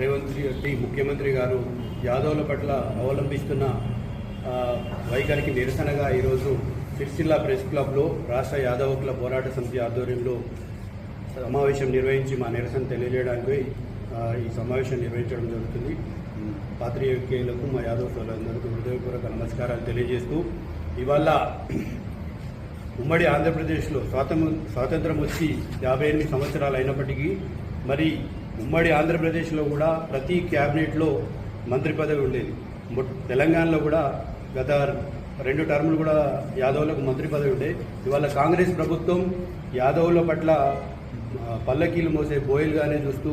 రేవంత్ రెడ్డి ముఖ్యమంత్రి గారు యాదవుల పట్ల అవలంబిస్తున్న వైఖరికి నిరసనగా ఈరోజు సిరిసిల్ల ప్రెస్ క్లబ్లో రాష్ట్ర యాదవ క్లబ్ పోరాట సమితి ఆధ్వర్యంలో సమావేశం నిర్వహించి మా నిరసన తెలియజేయడానికి ఈ సమావేశం నిర్వహించడం జరుగుతుంది. పాత్రికేయులకు మా యాదవ సోదరులందరికీ హృదయపూర్వక నమస్కారాలు తెలియజేస్తూ ఇవాళ ఉమ్మడి ఆంధ్రప్రదేశ్లో స్వాతంత్రం స్వాతంత్రం వచ్చి యాభై ఎనిమిది సంవత్సరాలు అయినప్పటికీ మరి ఉమ్మడి ఆంధ్రప్రదేశ్లో కూడా ప్రతి క్యాబినెట్లో మంత్రి పదవి ఉండేది. తెలంగాణలో కూడా గత రెండు టర్ములు కూడా యాదవులకు మంత్రి పదవి ఉండే ఇవాళ కాంగ్రెస్ ప్రభుత్వం యాదవుల పట్ల పల్లకీలు మోసే బోయలుగానే చూస్తూ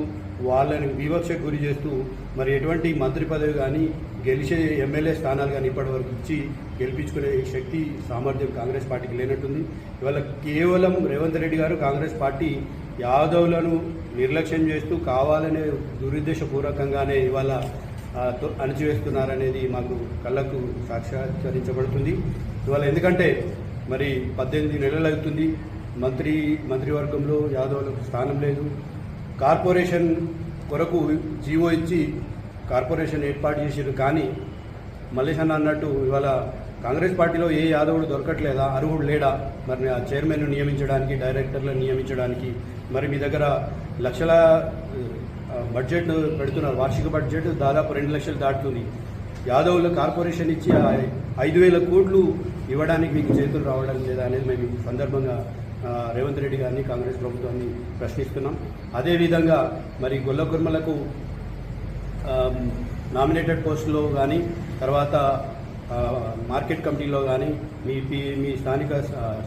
వాళ్ళని వివక్షకు గురి చేస్తూ మరి ఎటువంటి మంత్రి పదవి కానీ గెలిచే ఎమ్మెల్యే స్థానాలు కానీ ఇప్పటివరకు ఇచ్చి గెలిపించుకునే శక్తి సామర్థ్యం కాంగ్రెస్ పార్టీకి లేనట్టుంది. ఇవాళ కేవలం రేవంత్ రెడ్డి గారు కాంగ్రెస్ పార్టీ యాదవులను నిర్లక్ష్యం చేస్తూ కావాలనే దురుద్దేశపూర్వకంగానే ఇవాళ అణచివేస్తున్నారనేది మాకు కళ్ళకు సాక్షాత్కరించబడుతుంది. ఇవాళ ఎందుకంటే మరి పద్దెనిమిది నెలలు అవుతుంది. మంత్రి మంత్రివర్గంలో యాదవులకు స్థానం లేదు. కార్పొరేషన్ కొరకు జీవో ఇచ్చి కార్పొరేషన్ ఏర్పాటు చేసారు కానీ మల్లేష్ అన్నట్టు ఇవాళ కాంగ్రెస్ పార్టీలో ఏ యాదవుడు దొరకట్లేదా? అర్హుడు లేడా? మరి ఆ చైర్మన్ను నియమించడానికి డైరెక్టర్లను నియమించడానికి మరి మీ దగ్గర లక్షల బడ్జెట్ పెడుతున్నారు. వార్షిక బడ్జెట్ దాదాపు రెండు లక్షలు దాటుతుంది. యాదవులు కార్పొరేషన్ ఇచ్చి ఐదు వేల కోట్లు ఇవ్వడానికి మీకు చేతులు రావడం లేదా అనేది మేము ఈ సందర్భంగా రేవంత్ రెడ్డి గారిని కాంగ్రెస్ ప్రభుత్వాన్ని ప్రశ్నిస్తున్నాం. అదేవిధంగా మరి గొల్లకుర్మలకు నామినేటెడ్ పోస్టులో కానీ తర్వాత మార్కెట్ కమిటీలో కానీ మీ పి- మీ స్థానిక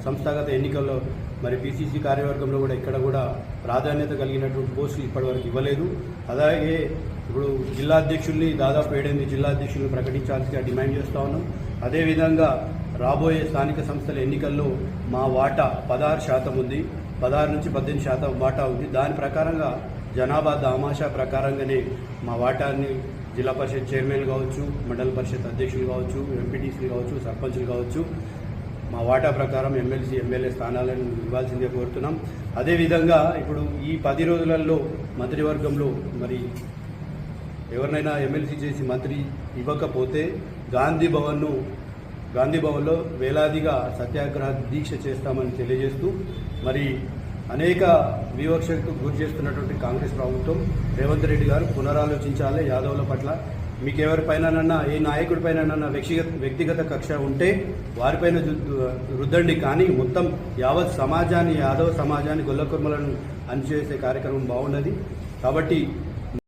సంస్థాగత ఎన్నికల్లో మరి పిసిసి కార్యవర్గంలో కూడా ఇక్కడ కూడా ప్రాధాన్యత కలిగినటువంటి పోస్టులు ఇప్పటివరకు ఇవ్వలేదు. అలాగే ఇప్పుడు జిల్లా అధ్యక్షుల్ని దాదాపు ఏడెనిమిది జిల్లా అధ్యక్షుల్ని ప్రకటించాల్సిగా డిమాండ్ చేస్తా ఉన్నాం. అదేవిధంగా రాబోయే స్థానిక సంస్థల ఎన్నికల్లో మా వాటా పదహారు శాతం ఉంది. పదహారు నుంచి పద్దెనిమిది శాతం వాటా ఉంది. దాని ప్రకారంగా జనాభా దామాషా ప్రకారంగానే మా వాటాన్ని జిల్లా పరిషత్ చైర్మన్ కావచ్చు మండల పరిషత్ అధ్యక్షులు కావచ్చు ఎంపీటీసీలు కావచ్చు సర్పంచులు కావచ్చు మా వాటా ప్రకారం ఎమ్మెల్సీ ఎమ్మెల్యే స్థానాలను ఇవ్వాల్సిందే కోరుతున్నాం. అదేవిధంగా ఇప్పుడు ఈ పది రోజులలో మంత్రివర్గంలో మరి ఎవరినైనా ఎమ్మెల్సీ చేసి మంత్రి ఇవ్వకపోతే గాంధీ భవన్ను గాంధీ భవన్లో వేలాదిగా సత్యాగ్రహ దీక్ష చేస్తామని తెలియజేస్తూ మరి అనేక వివక్షకు గురి చేస్తున్నటువంటి కాంగ్రెస్ ప్రభుత్వం రేవంత్ రెడ్డి గారు పునరాలోచించాలి యాదవుల పట్ల. మీకు ఎవరిపైనన్నా ఏ నాయకుడిపైనన్నా వ్యక్తిగత వ్యక్తిగత కక్ష ఉంటే వారిపైన రుద్దండి. కానీ మొత్తం యావత్ సమాజాన్ని యాదవ సమాజాన్ని గొల్లకుర్మలను అణిచేసే కార్యక్రమం బాగున్నది కాబట్టి